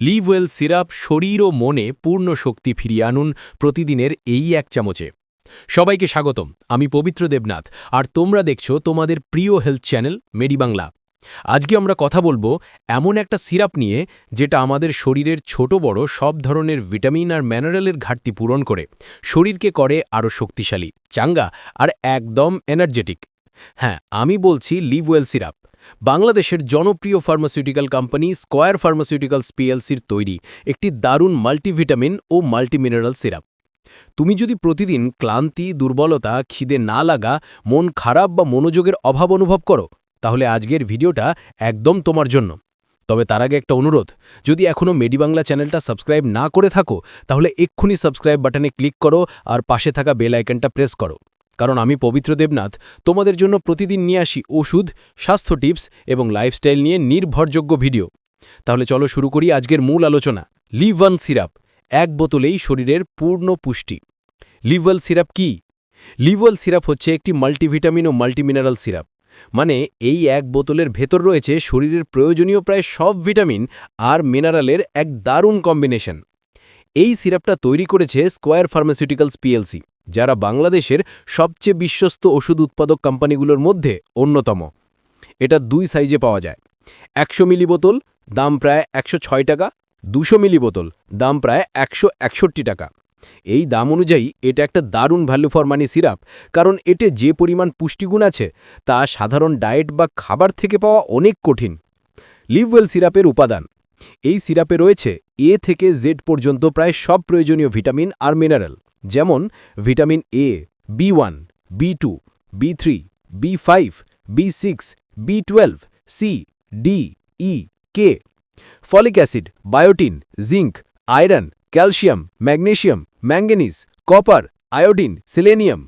Leave well syrup শরীর ও মনে পূর্ণ শক্তি ফিরিয়ে আনুন প্রতিদিনের এই এক চামচে। সবাইকে স্বাগতম, আমি পবিত্র দেবনাথ, আর তোমরা দেখছ তোমাদের প্রিয় হেলথ চ্যানেল মেডিবাংলা আজকে আমরা কথা বলব এমন একটা সিরাপ নিয়ে যেটা আমাদের শরীরের ছোট বড় সব ধরনের ভিটামিন আর ম্যানারেলের ঘাটতি পূরণ করে, শরীরকে করে আরও শক্তিশালী, চাঙ্গা আর একদম এনার্জেটিক। হ্যাঁ আমি বলছি লিভওয়েল সিরাপ। বাংলাদেশের জনপ্রিয় ফার্মাসিউটিক্যাল কোম্পানি স্কয়ার ফার্মাসিউটিক্যালস পিএলসির তৈরি একটি দারুণ মাল্টিভিটামিন ও মাল্টিমিনারেল সিরাপ তুমি যদি প্রতিদিন ক্লান্তি, দুর্বলতা, খিদে না লাগা, মন খারাপ বা মনোযোগের অভাব অনুভব করো, তাহলে আজকের ভিডিওটা একদম তোমার জন্য। তবে তার আগে একটা অনুরোধ, যদি এখনও মেডিবাংলা চ্যানেলটা সাবস্ক্রাইব না করে থাকো, তাহলে এক্ষুনি সাবস্ক্রাইব বাটনে ক্লিক করো আর পাশে থাকা বেল আইকনটা প্রেস করো। কারণ আমি পবিত্র দেবনাথ। তোমাদের জন্য প্রতিদিন নিয়ে আসি ওষুধ, স্বাস্থ্য টিপস এবং লাইফস্টাইল নিয়ে নির্ভরযোগ্য ভিডিও। তাহলে চলো শুরু করি আজকের মূল আলোচনা। লিভান সিরাপ, এক বোতলেই শরীরের পূর্ণ পুষ্টি। লিভাল সিরাপ কি? লিভাল সিরাপ হচ্ছে একটি মাল্টিভিটামিন ও মাল্টিমিনারেল সিরাপ। মানে এই এক বোতলের ভেতর রয়েছে শরীরের প্রয়োজনীয় প্রায় সব ভিটামিন আর মিনারেলের এক দারুণ কম্বিনেশন এই সিরাপটা তৈরি করেছে স্কোয়ার ফার্মাসিউটিক্যালস পিএলসি যারা বাংলাদেশের সবচেয়ে বিশ্বস্ত ওষুধ উৎপাদক কোম্পানিগুলোর মধ্যে অন্যতম। এটা দুই সাইজে পাওয়া যায়। একশো মিলি বোতল, দাম প্রায় একশো ছয় টাকা। দুশো মিলি বোতল, দাম প্রায় একশো একষট্টি টাকা। এই দাম অনুযায়ী এটা একটা দারুণ ভ্যালু ফর মানি সিরাপ কারণ এতে যে পরিমাণ পুষ্টিগুণ আছে, তা সাধারণ ডায়েট বা খাবার থেকে পাওয়া অনেক কঠিন। লিভওয়েল সিরাপের উপাদান। এই সিরাপে রয়েছে এ থেকে জেড পর্যন্ত প্রায় সব প্রয়োজনীয় ভিটামিন আর মিনারেল, যেমন vitamin A, B one, B two, B three, B five, B six, B twelve, C, D, E, K. Folic acid, biotin, zinc, iron, calcium magnesium manganese, copper, iodine, selenium.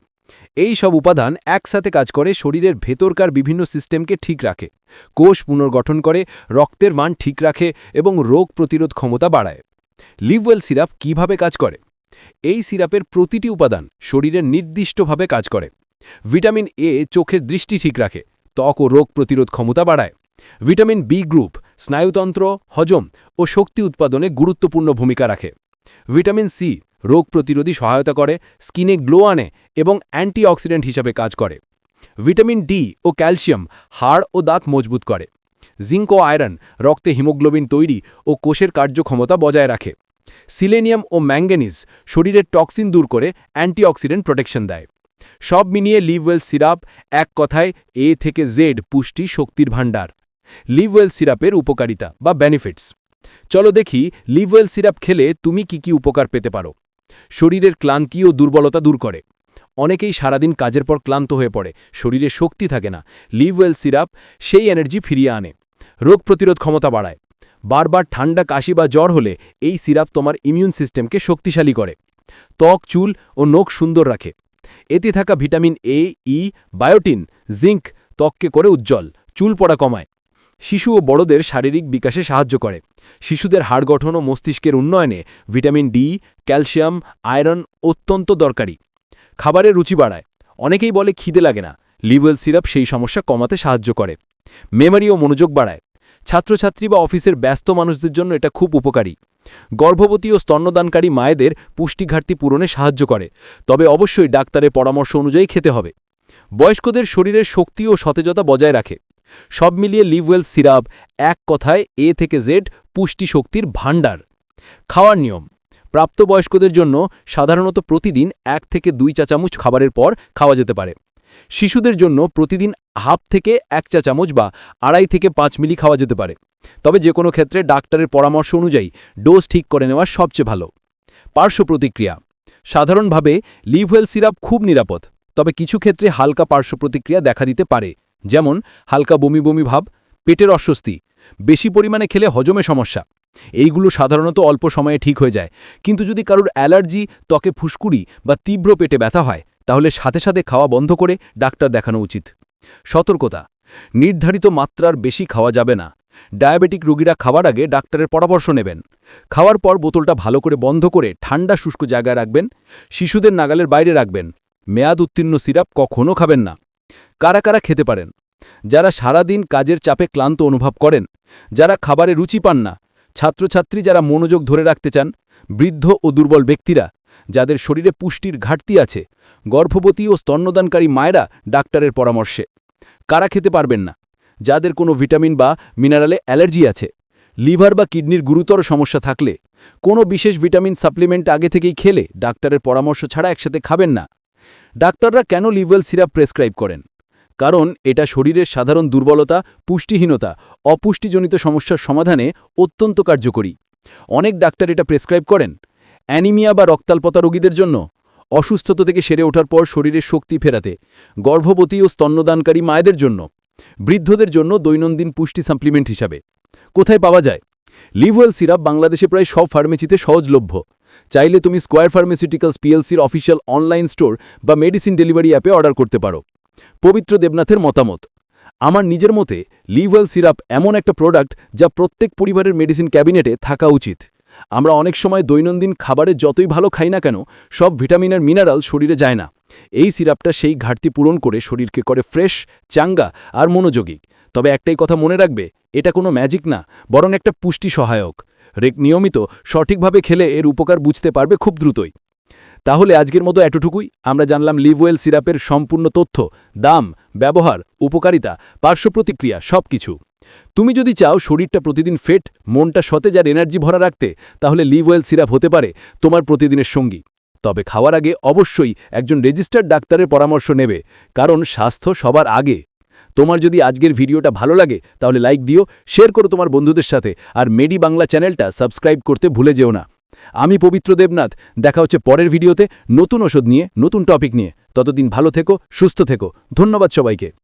এই সব উপাদান একসাথে কাজ করে শরীরের ভেতরকার বিভিন্ন সিস্টেমকে ঠিক রাখে, কোষ পুনর্গঠন করে, রক্তের মান ঠিক রাখে এবং রোগ প্রতিরোধ ক্ষমতা বাড়ায়। লিভওয়েল সিরাপ কীভাবে কাজ করে? এই সিরাপের প্রতিটি উপাদান শরীরের নির্দিষ্টভাবে কাজ করে। ভিটামিন এ চোখের দৃষ্টি ঠিক রাখে, ত্বক ও রোগ প্রতিরোধ ক্ষমতা বাড়ায়। ভিটামিন বি গ্রুপ, স্নায়ুতন্ত্র, হজম ও শক্তি উৎপাদনে গুরুত্বপূর্ণ ভূমিকা রাখে। ভিটামিন সি রোগ প্রতিরোধী সহায়তা করে, স্কিনে গ্লো আনে এবং অ্যান্টিঅক্সিডেন্ট হিসাবে কাজ করে। ভিটামিন ডি ও ক্যালসিয়াম হাড় ও দাঁত মজবুত করে। জিঙ্ক ও আয়রন রক্তে হিমোগ্লোবিন তৈরি ও কোষের কার্যক্ষমতা বজায় রাখে। সিলেনিয়াম ও ম্যাঙ্গানিজ শরীরের টক্সিন দূর করে অ্যান্টিঅক্সিডেন্ট প্রোটেকশন দেয়। সব মিনিয়ে লিভওয়েল সিরাপ এক কথায় এ থেকে জেড পুষ্টি শক্তির ভাণ্ডার। লিভওয়েল সিরাপের উপকারিতা বা বেনিফিটস চলো দেখি, লিভওয়েল সিরাপ খেলে তুমি কি কি উপকার পেতে পারো। শরীরের ক্লান্তি ও দুর্বলতা দূর করে। অনেকেই সারাদিন কাজের পর ক্লান্ত হয়ে পড়ে, শরীরে শক্তি থাকে না। লিভওয়েল সিরাপ সেই এনার্জি ফিরিয়ে আনে। রোগ প্রতিরোধ ক্ষমতা বাড়ায়। বারবার ঠান্ডা কাশি বা জ্বর হলে এই সিরাপ তোমার ইমিউন সিস্টেমকে শক্তিশালী করে। ত্বক, চুল ও নখ সুন্দর রাখে। এতে থাকা vitamin A E biotin zinc ত্বককে করে উজ্জ্বল। চুল পড়া কমায়। শিশু ও বড়দের শারীরিক বিকাশে সাহায্য করে। শিশুদের হাড় গঠন ও মস্তিষ্কের উন্নয়নে ভিটামিন ডি, ক্যালসিয়াম, আয়রন অত্যন্ত দরকারি। খাবারের রুচি বাড়ায়। অনেকেই বলে খিদে লাগে না। লিভেল সিরাপ সেই সমস্যা কমাতে সাহায্য করে। মেমারি ও মনোযোগ বাড়ায়। ছাত্রছাত্রী বা অফিসের ব্যস্ত মানুষদের জন্য এটা খুব উপকারী। গর্ভবতী ও স্তন্যদানকারী মায়েদের পুষ্টি ঘাটতি পূরণে সাহায্য করে। তবে অবশ্যই ডাক্তারের পরামর্শ অনুযায়ী খেতে হবে। বয়স্কদের শরীরের শক্তি ও সতেজতা বজায় রাখে। সব মিলিয়ে লিভওয়েল সিরাপ এক কথায় এ থেকে জেড পুষ্টি শক্তির ভাণ্ডার। খাওয়ার নিয়ম, প্রাপ্তবয়স্কদের জন্য সাধারণত প্রতিদিন এক থেকে দুই চা চামচ খাবারের পর খাওয়া যেতে পারে। শিশুদের জন্য প্রতিদিন হাফ থেকে এক চা চামচ বা আড়াই থেকে পাঁচ মিলি খাওয়া যেতে পারে। তবে যে কোনো ক্ষেত্রে ডাক্তারের পরামর্শ অনুযায়ী ডোজ ঠিক করে নেওয়া সবচেয়ে ভালো। পার্শ্ব প্রতিক্রিয়া, সাধারণভাবে লিভওয়েল সিরাপ খুব নিরাপদ, তবে কিছু ক্ষেত্রে হালকা পার্শ্ব প্রতিক্রিয়া দেখা দিতে পারে। যেমন হালকা বমি বমি ভাব, পেটের অস্বস্তি, বেশি পরিমাণে খেলে হজমে সমস্যা। এইগুলো সাধারণত অল্প সময়ে ঠিক হয়ে যায়। কিন্তু যদি কারোর অ্যালার্জি, ত্বকে ফুসকুড়ি বা তীব্র পেটে ব্যথা হয়, তাহলে সাথে সাথে খাওয়া বন্ধ করে ডাক্তার দেখানো উচিত। সতর্কতা, নির্ধারিত মাত্রার বেশি খাওয়া যাবে না। ডায়াবেটিক রোগীরা খাওয়ার আগে ডাক্তারের পরামর্শ নেবেন। খাওয়ার পর বোতলটা ভালো করে বন্ধ করে ঠান্ডা শুষ্ক জায়গায় রাখবেন। শিশুদের নাগালের বাইরে রাখবেন। মেয়াদ উত্তীর্ণ সিরাপ কখনও খাবেন না। কারা কারা খেতে পারেন? যারা সারাদিন কাজের চাপে ক্লান্ত অনুভব করেন, যারা খাবারে রুচি পান না, ছাত্রছাত্রী যারা মনোযোগ ধরে রাখতে চান, বৃদ্ধ ও দুর্বল ব্যক্তিরা, যাদের শরীরে পুষ্টির ঘাটতি আছে, গর্ভবতী ও স্তন্যদানকারী মায়েরা ডাক্তারের পরামর্শে। কারা খেতে পারবেন না? যাদের কোনো ভিটামিন বা মিনারেলে অ্যালার্জি আছে, লিভার বা কিডনির গুরুতর সমস্যা থাকলে, কোনো বিশেষ ভিটামিন সাপ্লিমেন্ট আগে থেকেই খেলে ডাক্তারের পরামর্শ ছাড়া একসাথে খাবেন না। ডাক্তাররা কেন লিভওয়েল সিরাপ প্রেসক্রাইব করেন? কারণ এটা শরীরের সাধারণ দুর্বলতা, পুষ্টিহীনতা, অপুষ্টিজনিত সমস্যার সমাধানে অত্যন্ত কার্যকরী। অনেক ডাক্তার এটা প্রেসক্রাইব করেন। অ্যানিমিয়া বা রক্তাল্পতা রোগীদের জন্য। অসুস্থতা থেকে সেরে ওঠার পর শরীরের শক্তি ফেরাতে, গর্ভবতী ও স্তন্যদানকারী মায়েদের জন্য, বৃদ্ধদের জন্য দৈনন্দিন পুষ্টি সাপ্লিমেন্ট হিসাবে। কোথায় পাওয়া যায়? লিভওয়েল সিরাপ বাংলাদেশে প্রায় সব ফার্মেসিতে সহজলভ্য। চাইলে তুমি স্কোয়ার ফার্মাসিউটিক্যালস পিএলসির অফিসিয়াল অনলাইন স্টোর বা মেডিসিন ডেলিভারি অ্যাপে অর্ডার করতে পারো। পবিত্র দেবনাথের মতামত, আমার নিজের মতে লিভওয়েল সিরাপ এমন একটা প্রোডাক্ট যা প্রত্যেক পরিবারের মেডিসিন ক্যাবিনেটে থাকা উচিত। আমরা অনেক সময় দৈনন্দিন খাবারে যতই ভালো খাই না কেন, সব ভিটামিন আর মিনারেল শরীরে যায় না। এই সিরাপটা সেই ঘাটতি পূরণ করে শরীরকে করে ফ্রেশ চাঙ্গা আর মনোযোগী। তবে একটাই কথা মনে রাখবে, এটা কোনো ম্যাজিক না, বরং একটা পুষ্টি সহায়ক। রেক নিয়মিত সঠিকভাবে খেলে এর উপকার বুঝতে পারবে খুব দ্রুতই। তাহলে আজকের মতো এতটুকুই। আমরা জানলাম লিভওয়েল সিরাপের সম্পূর্ণ তথ্য, দাম, ব্যবহার, উপকারিতা, পার্শ্ব প্রতিক্রিয়া সব কিছু তুমি যদি চাও শরীরটা প্রতিদিন ফেট, মনটা সতেজ আর এনার্জি ভরা রাখতে, তাহলে লিভওয়েল সিরাপ হতে পারে তোমার প্রতিদিনের সঙ্গী। তবে খাওয়ার আগে অবশ্যই একজন রেজিস্টার্ড ডাক্তারের পরামর্শ নেবে, কারণ স্বাস্থ্য সবার আগে। তোমার যদি আজকের ভিডিওটা ভালো লাগে, তাহলে লাইক দিও শেয়ার করো তোমার বন্ধুদের সাথে, আর মেডি বাংলা চ্যানেলটা সাবস্ক্রাইব করতে ভুলে যেও না। আমি পবিত্র দেবনাথ, দেখা হচ্ছে পরের ভিডিওতে নতুন ওষুধ নিয়ে, নতুন টপিক নিয়ে। ততদিন ভালো থেকো, সুস্থ থেকো। ধন্যবাদ সবাইকে।